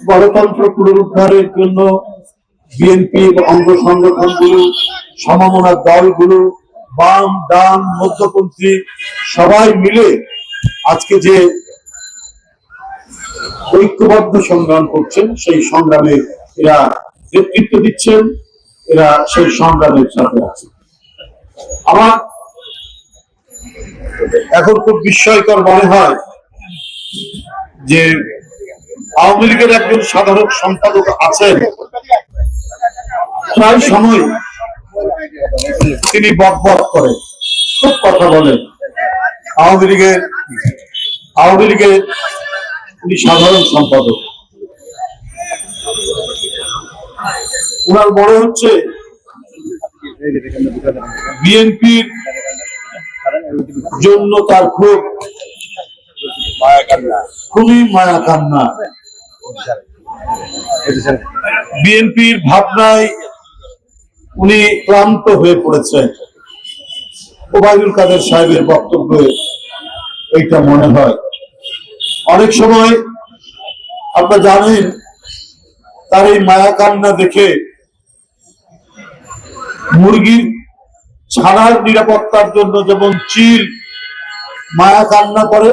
গণতন্ত্র পুনরুদ্ধারের জন্য বিএনপির অঙ্গ সংগঠনগুলো সমমনার দলগুলো, বাম, ডান, মধ্যপন্থী সবাই মিলে আজকে যে ঐক্যবদ্ধ সংগ্রাম করছেন, সেই সংগ্রামে এরা নেতৃত্ব দিচ্ছেন, এরা সেই সংগ্রামের সাথে আছে আমার এখন খুব বিস্ময়কর মনে হয় যে আওয়ামী লীগের একজন সাধারণ সম্পাদক আছেন। প্রায় সময় তিনি বক করেন খুব কথা বলেন আওয়ামী লীগের আওয়ামী লীগের উনি সাধারণ সম্পাদক। ওনার মনে হচ্ছে বিএনপির জন্য তার খুব মায়া কান্না, খুবই মায়া কান্না। বিএনপির ভাবনায় উনি ক্লান্ত হয়ে পড়েছেন। ওবায়দুল কাদের সাহেবের বক্তব্যে এইটা মনে হয়। অনেক সময় আপনারা জানেন, তার এই মায়া কান্না দেখে মুরগির ছানার নিরাপত্তার জন্য যেমন চিল মায়া কান্না করে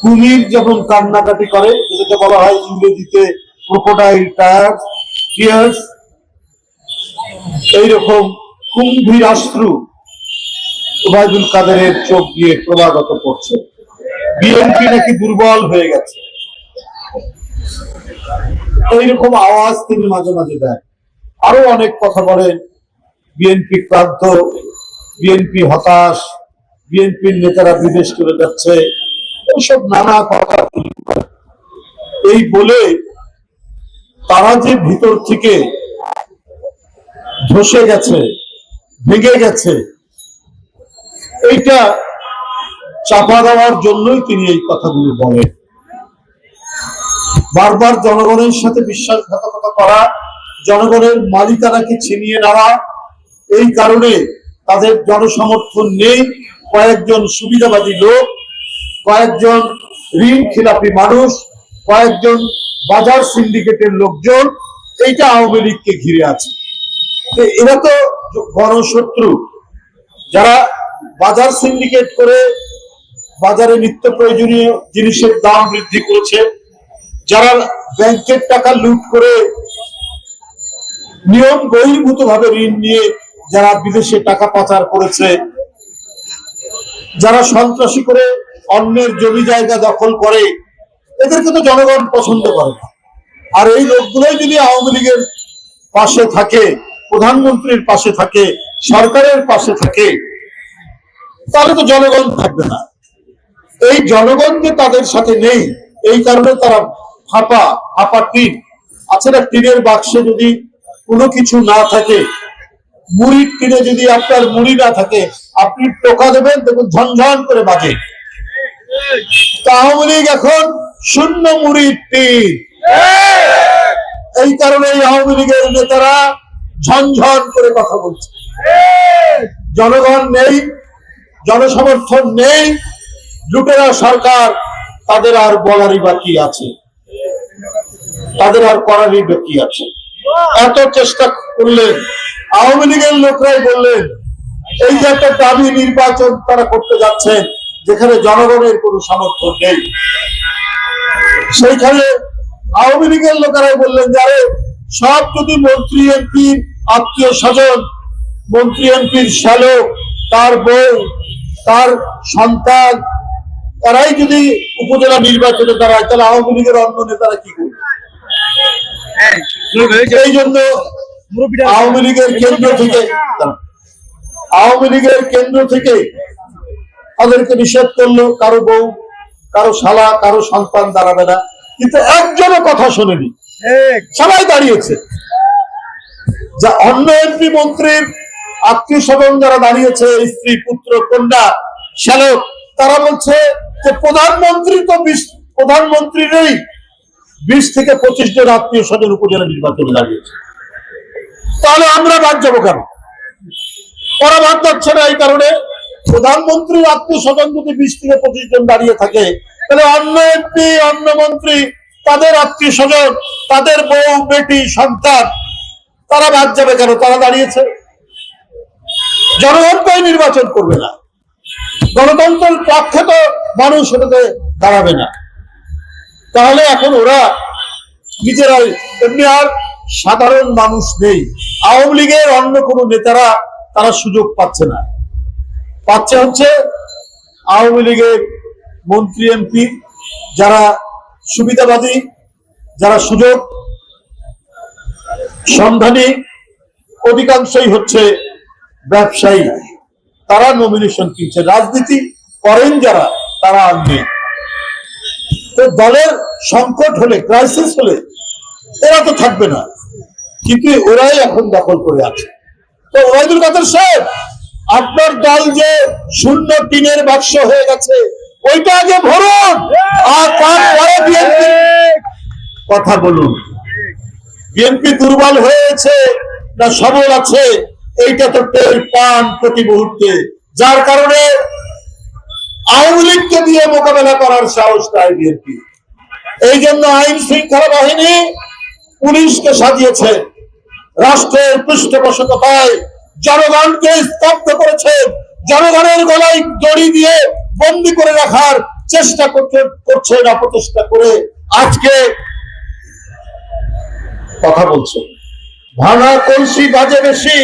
কুমির যখন কান্নাকাটি করে, যেটাকে বলা হয় ইংরেজিতে ক্রোকোডাইল টায়ার এইরকম কুম্ভীর আশ্রু ওবায়দুল কাদেরের চোখ দিয়ে ক্রমাগত পড়ছে। বিএনপি নাকি দুর্বল হয়ে গেছে। এইরকম আওয়াজ তিনি মাঝে মাঝে দেন। আরও অনেক কথা বলেন। বিএনপি ক্লান্ত বিএনপি হতাশ বিএনপির নেতারা বিদেশ চলে যাচ্ছে। এইসব নানা কথা। এই বলে তারা যে ভিতর থেকে ধসে গেছে, ভেঙে গেছে, এইটা চাপা দেওয়ার জন্যই তিনি এই কথাগুলো বলেন বারবার জনগণের সাথে বিশ্বাসঘাতকতা করা, জনগণের মালিকানাকে ছিনিয়ে নেওয়া, এই কারণে তাদের জনসমর্থন নেই কয়েকজন সুবিধাবাদী লোক কয়েকজন ঋণ খিলাপি মানুষ, কয়েকজন বাজার সিন্ডিকেটের লোকজন, এইটা আওয়ামী লীগকে ঘিরে আছে। এরা তো গণশত্রু। যারা বাজার সিন্ডিকেট করে বাজারে নিত্য প্রয়োজনীয় জিনিসের দাম বৃদ্ধি করেছে, যারা ব্যাংকের টাকা লুট করে নিয়ম বহির্ভূত ভাবে ঋণ নিয়ে যারা বিদেশে টাকা পাচার করেছে, যারা সন্ত্রাসী করে অন্যের জমি জায়গা দখল করে, এদেরকে তো জনগণ পছন্দ করে না। আর এই লোকগুলোই যদি আওয়ামী লীগের পাশে থাকে, প্রধানমন্ত্রীর পাশে থাকে, সরকারের পাশে থাকে, তাহলে তো জনগণ থাকবে না। এই জনগণ যে তাদের সাথে নেই, এই কারণে তারা ফাঁপা ফাঁপা টিন। আছে না, টিনের বাক্সে যদি কোনো কিছু না থাকে, মুড়ির টিনে যদি আপনার মুড়ি না থাকে, আপনি টোকা দেবেন, দেখুন ঝনঝন করে বাজে। আওয়ামী এখন শূন্য মুড়ির এই কারণে আওয়ামী লীগের নেতারা ঝনঝন করে কথা বলছে। জনগণ নেই, জনসমর্থন নেই, লুটেরা সরকার, তাদের আর বলারই বাকি আছে। তাদের আর করারই বাকি আছে। এত চেষ্টা করলেন, আওয়ামী লীগের লোকরাই বললেন, এই যে একটা দাবি নির্বাচন তারা করতে যাচ্ছেন যেখানে জনগণের কোনো সমর্থন নেই। সেইখানে আওয়ামী লীগের লোকেরাই বললেন যে, আরে, সব যদি মন্ত্রী এমপির আত্মীয় স্বজন, মন্ত্রী এমপির শ্যালক তার বউ, তার সন্তান তারাই যদি উপজেলা নির্বাচনে দাঁড়ায়, তাহলে আওয়ামী লীগের অন্য নেতারা কি করবে? এই জন্য আওয়ামী লীগের কেন্দ্র থেকে, আওয়ামী লীগের কেন্দ্র থেকে তাদেরকে নিষেধ করল কারও বউ কারও শালা কারও সন্তান দাঁড়াবে না। কিন্তু একজনও কথা শোনেনি। সবাই দাঁড়িয়েছে। যা অন্য এমপি মন্ত্রীর আত্মীয় স্বজন যারা দাঁড়িয়েছে স্ত্রী পুত্র কন্যা শ্যালক তারা বলছে যে প্রধানমন্ত্রী তো বিশ প্রধানমন্ত্রীরই বিশ থেকে পঁচিশ জন আত্মীয় স্বজন উপজেলা নির্বাচনে দাঁড়িয়েছে। তাহলে আমরা বাদ যাব কেন? ওরা বাদ যাচ্ছে না এই কারণে। প্রধানমন্ত্রীর আত্মীয় স্বজন যদি বিশ থেকে পঁচিশ জন দাঁড়িয়ে থাকে, তাহলে অন্য এমপি অন্য মন্ত্রী, তাদের আত্মীয় স্বজন তাদের বউ, বেটি, সন্তান, তারা বাদ যাবে কেন? তারা দাঁড়িয়েছে। জনগণ তাই নির্বাচন করবে না। গণতন্ত্রের পক্ষে তো মানুষ এটাতে দাঁড়াবে না। তাহলে এখন ওরা নিজেরাই, এমনি আর সাধারণ মানুষ নেই। আওয়ামী লীগের অন্য কোনো নেতারা তারা সুযোগ পাচ্ছে না। পাচ্ছে হচ্ছে আওয়ামী লীগের মন্ত্রী এমপি, যারা সুবিধাবাদী, যারা সুযোগ সন্ধানী, অধিকাংশই হচ্ছে ব্যবসায়ী। তারা নমিনেশন কিনছে। রাজনীতি করেন যারা, তারা আনবে তো দলের সংকট হলে ক্রাইসিস হলে, এরা তো থাকবে না। কিন্তু ওরাই এখন দখল করে আছে। তো ওবায়দুল কাদের সাহেব আপনার দল যে শূন্য টিনের বাক্স হয়ে গেছে, ওইটা আগে ভরুন আর তারপরে বিএনপি। কথা বলুন। বিএনপি দুর্বল হয়েছে না সবল আছে? এইটা তো টের পান প্রতি মুহূর্তে। যার কারণে আওয়ামী লীগকে দিয়ে মোকাবেলা করার সাহস দেয় বিএনপি। এই জন্য আইন শৃঙ্খলা বাহিনী পুলিশকে সাজিয়েছে। রাষ্ট্রের পৃষ্ঠপোষকতায় জনগণকে স্তব্ধ করেছে। জনগণের গলায় দড়ি দিয়ে বন্দি করে রাখার চেষ্টা করছে এরা প্রচেষ্টা করে আজকে কথা বলছে। ভাঙা কলসি বাজে বেশি।